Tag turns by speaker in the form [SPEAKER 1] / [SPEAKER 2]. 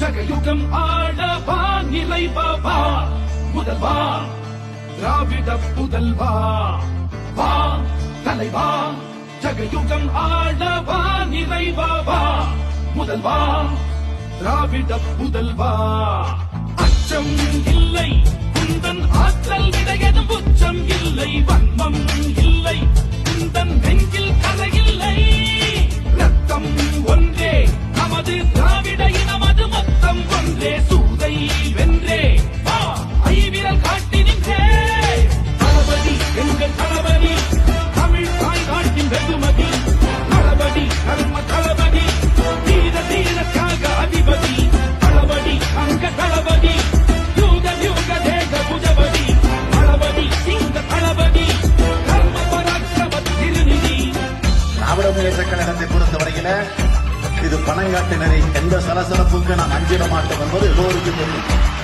[SPEAKER 1] ஜகயுகம் ஆடவா நிலைவா முதல்வா திராவிட புதல்வா. வா தலைவா ஜகயுகம் ஆடவா நிறைவா முதல்வா திராவிட புதல்வா. அச்சம் இல்லை குந்தன் ஆற்றல் விடையதும் உச்சம் இல்லை வன்மம் திராவிட
[SPEAKER 2] முன்னேற்ற கழகத்தை பொறுத்தவரையில இது பணங்காட்டினரை எந்த சலசலப்புக்கு நான் அஞ்சிட மாட்டோம் என்பது எல்லோருக்கும் தெரியும்.